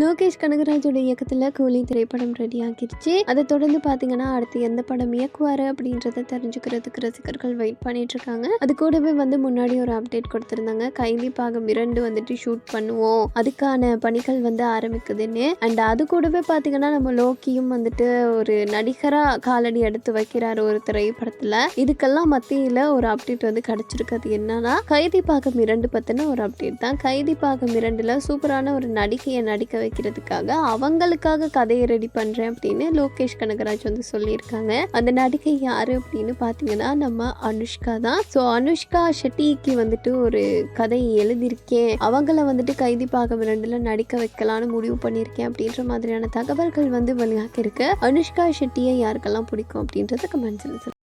லோகேஷ் கனகராஜோட இயக்கத்தில் கூலி திரைப்படம் ரெடி ஆகிடுச்சு அதை தொடர்ந்து பார்த்தீங்கன்னா அடுத்து எந்த படம் இயக்குவார் அப்படின்றத தெரிஞ்சுக்கிறதுக்கு ரசிகர்கள் வெயிட் பண்ணிட்டு இருக்காங்க அது கூடவே வந்து முன்னாடி ஒரு அப்டேட் கொடுத்துருந்தாங்க. கைதி பாகம் இரண்டு வந்துட்டு ஷூட் பண்ணுவோம். அதுக்கான பணிகள் வந்து ஆரம்பிக்குதுன்னு. அண்ட் அது கூடவே பார்த்தீங்கன்னா நம்ம லோக்கியும் வந்துட்டு ஒரு நடிகராக காலடி எடுத்து வைக்கிறாரு ஒரு திரைப்படத்தில். இதுக்கெல்லாம் மத்தியில் ஒரு அப்டேட் வந்து கிடச்சிருக்கிறது என்னன்னா கைதி பாகம் இரண்டு பற்றின ஒரு அப்டேட் தான். கைதி பாகம் இரண்டில் சூப்பரான ஒரு நடிகையை நடிக்க வைக்கிறதுக்காக அவங்களுக்காக கதையை ரெடி பண்ணுறேன் அப்படின்னு லோகேஷ் கனகராஜ் வந்து சொல்லியிருக்காங்க. அந்த நடிகை யார் அப்படின்னு பார்த்தீங்கன்னா நம்ம அனுஷ்கா தான். ஸோ அனுஷ்கா ஷெட்டிக்கு வந்துட்டு ஒரு கதை எழுதியிருக்கேன். அவங்கள வந்துட்டு கைதி பாகம் ரெண்டுல நடிக்க வைக்கலான்னு முடிவு பண்ணியிருக்கேன் அப்படின்ற மாதிரியான தகவல்கள் வந்து வெளியாகி இருக்கு அனுஷ்கா ஷெட்டியை யாருக்கெல்லாம் பிடிக்கும் அப்படின்றத கமெண்ட்ஸ்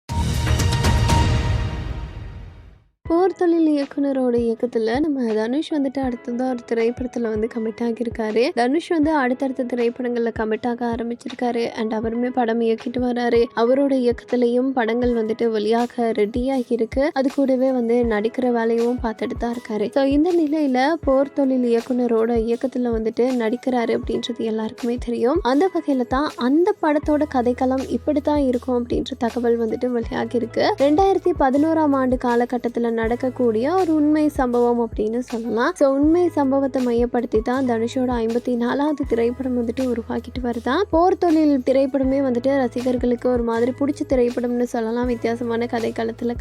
போர் தொழில் இயக்குனரோட இயக்கத்தில் நம்ம தனுஷ் வந்துட்டு அடுத்ததான் ஒரு திரைப்படத்தில் வந்து கமிட் ஆகியிருக்காரு. தனுஷ் வந்து அடுத்தடுத்த திரைப்படங்களில் கமிட் ஆக ஆரம்பிச்சிருக்காரு. அண்ட் அவருமே படம் இயக்கிட்டு வராரு. அவரோட இயக்கத்திலையும் படங்கள் வந்துட்டு வெளியாக ரெடியாகி இருக்கு அது கூடவே வந்து நடிக்கிற வேலையும் பார்த்துட்டு தான் இருக்காரு. ஸோ இந்த நிலையில் போர் தொழில் இயக்குனரோட இயக்கத்தில் வந்துட்டு நடிக்கிறாரு அப்படின்றது எல்லாருக்குமே தெரியும். அந்த வகையில் தான் அந்த படத்தோட கதைக்களம் இப்படி தான் இருக்கும் அப்படின்ற தகவல் வந்துட்டு வெளியாகிருக்கு ரெண்டாயிரத்தி பதினோராம் ஆண்டு காலகட்டத்தில் நடக்கக்கூடிய ஒரு உண்மை சம்பவம் அப்படின்னு சொல்லலாம். ஸோ உண்மை சம்பவத்தை மையப்படுத்தி தான் தனுஷோட ஐம்பத்தி நாலாவது திரைப்படம் வந்துட்டு உருவாக்கிட்டு வருதா? போர் தொழில் திரைப்படமே வந்துட்டு ரசிகர்களுக்கு ஒரு மாதிரி பிடிச்ச திரைப்படம்னு சொல்லலாம். வித்தியாசமான கதை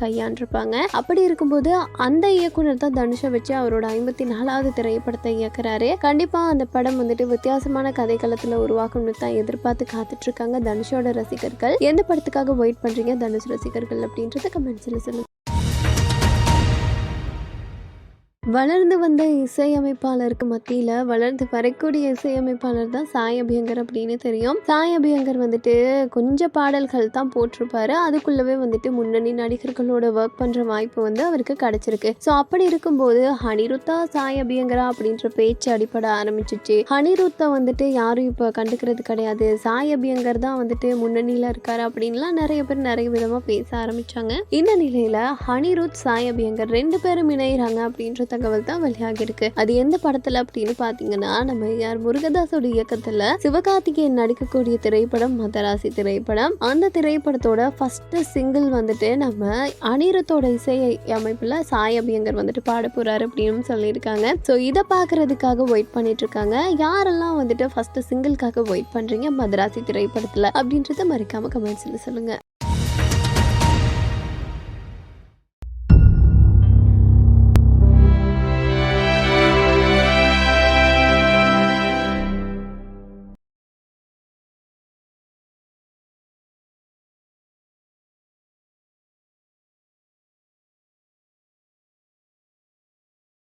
கையாண்டிருப்பாங்க. அப்படி இருக்கும்போது அந்த இயக்குனர் தான் தனுஷை வச்சு அவரோட ஐம்பத்தி நாலாவது திரைப்படத்தை இயக்குறாரு. கண்டிப்பாக அந்த படம் வந்துட்டு வித்தியாசமான கதை உருவாக்கணும்னு தான் எதிர்பார்த்து காத்துட்டு இருக்காங்க தனுஷோட ரசிகர்கள். எந்த படத்துக்காக வெயிட் பண்ணுறீங்க தனுஷ் ரசிகர்கள் அப்படின்றத கமெண்ட்ஸில் சொல்லுங்கள் வளர்ந்து வந்த இசையமைப்பாளருக்கு மத்தியில் வளர்ந்து வரக்கூடிய இசையமைப்பாளர் தான் சாய் அபியங்கர் அப்படின்னு தெரியும். சாய் அபியங்கர் வந்துட்டு கொஞ்சம் பாடல்கள் தான் போட்டிருப்பாரு. அதுக்குள்ளவே வந்துட்டு முன்னணி நடிகர்களோட ஒர்க் பண்ணுற வாய்ப்பு வந்து அவருக்கு கிடைச்சிருக்கு. ஸோ அப்படி இருக்கும்போது ஹனிருத்தா சாய் அபியங்கரா அப்படின்ற பேச்சு அடிப்பட ஆரம்பிச்சிச்சு. ஹனிருத்தா வந்துட்டு யாரும் இப்போ கண்டுக்கிறது கிடையாது. சாய் அபியங்கர் தான் வந்துட்டு முன்னணியில் இருக்காரு அப்படின்லாம் நிறைய பேர் நிறைய விதமாக பேச ஆரம்பிச்சாங்க. இந்த நிலையில் ஹனிருத் சாய் அபியங்கர் ரெண்டு பேரும் இணையிறாங்க அப்படின்ற தகவல் தான் வெளியாகி இருக்கு. அது எந்த படத்துல அப்படின்னு பாத்தீங்கன்னா நம்ம யார் முருகதாஸோட இயக்கத்துல சிவகார்த்திகேயன் நடிக்கக்கூடிய திரைப்படம் மதராசி திரைப்படம். அந்த திரைப்படத்தோட ஃபர்ஸ்ட் சிங்கிள் வந்துட்டு நம்ம அனிருத்தோட இசை அமைப்புல சாய் அபியங்கர் வந்துட்டு பாட போறாரு அப்படின்னு சொல்லியிருக்காங்க. ஸோ இதை பார்க்கறதுக்காக வெயிட் பண்ணிட்டு இருக்காங்க. யாரெல்லாம் வந்துட்டு ஃபர்ஸ்ட் சிங்கிள்காக வெயிட் பண்றீங்க மதராசி திரைப்படத்துல அப்படின்றத மறக்காம கமெண்ட்ஸ்ல சொல்லுங்க.